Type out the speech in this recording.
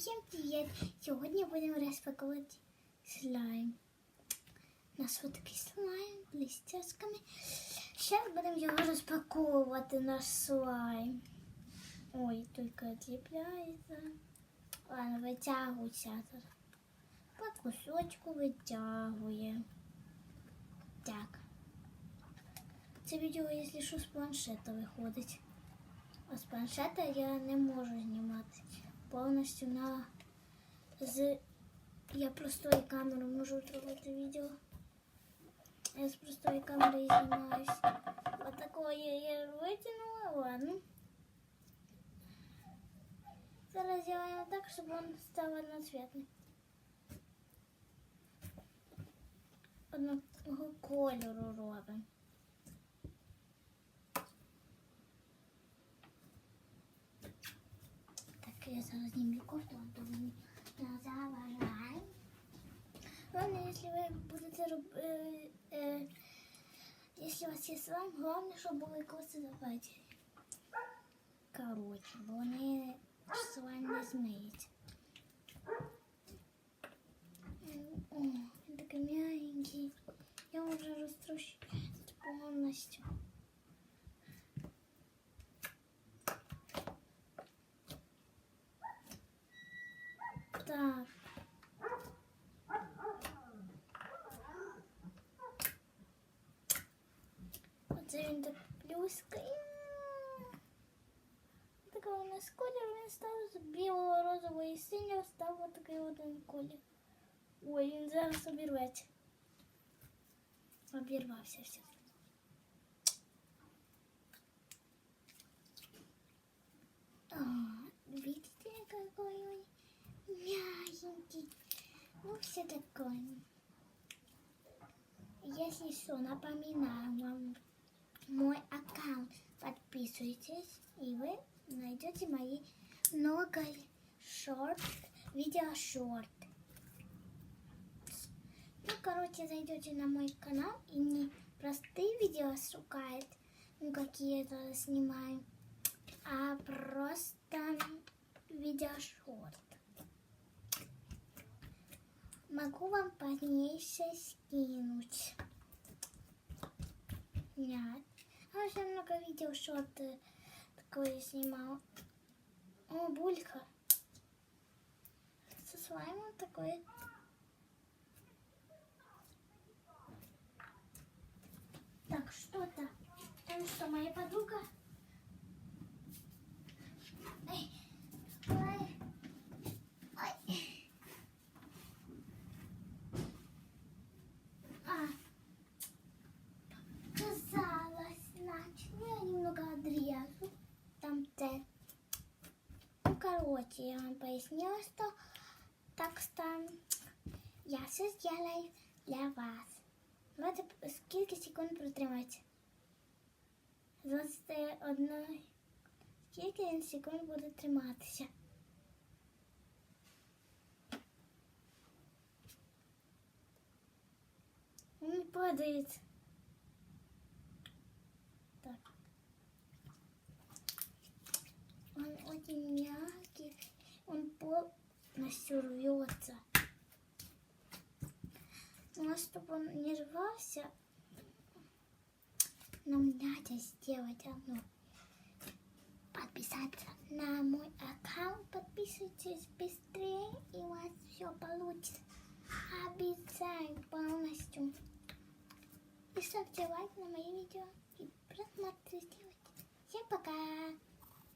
Всем привет! Сегодня будем распаковывать слайм. У нас вот такий слайм з блістяшками. Зараз будемо його розпаковувати наш слайм. Ой, тільки відліпляється. Ладно, витягується. По кусочку витягує. Так. Це відео, якщо що, з планшета виходить. А з планшета я не можу знімати повністю на з я простою камерою можу зробити відео. Я з простої камери знімаюсь. Отакої я витягнула, ладно. Зараз зробимо так, щоб він став одноцветний. Одного кольору робимо. Так, я зараз знімлю кофту, а то мені не заважає. Главное, если вы будете роб- э, э, если у вас є слайм, головне, щоб були коси давайте. Короче, бо вони слайм не змиють. М, О, він такий м'ягенький. Я вже розтрощу повністю. він так плюскає. Такий у нас колір, він став з білого, розового і синього став отакий один колір. Ой, він зараз обірветься. Обірвався все. А, видите, какой он мягенький. Ну, все такое. Если что, напоминаю вам мой аккаунт. Подписывайтесь, и вы найдете мои много шорт, видео шорт. Ну, короче, зайдете на мой канал и не простые видео шукает, ну, какие-то снимаю, а просто видео шорт. Могу вам позднее скинуть. Нет. А уже много видео шорты такое снимал. О, булька. Со слаймом такой. Так, что-то. Там что, моя подруга? Эй, ой, ой. А, казалось, значит, ну, я немного отрежу. Там Т. Ну, короче, я вам пояснила, что так что я все сделаю для вас. Давайте скільки секунд протримати? 21. Скільки він секунд буде триматися? Он не Полностью рвется. Но чтобы он не рвался, нам надо сделать одно. Подписаться на мой аккаунт. Подписывайтесь быстрее, и у вас все получится. Обещаю полностью. И ставьте лайк на мои видео. И просмотрите. Всем пока.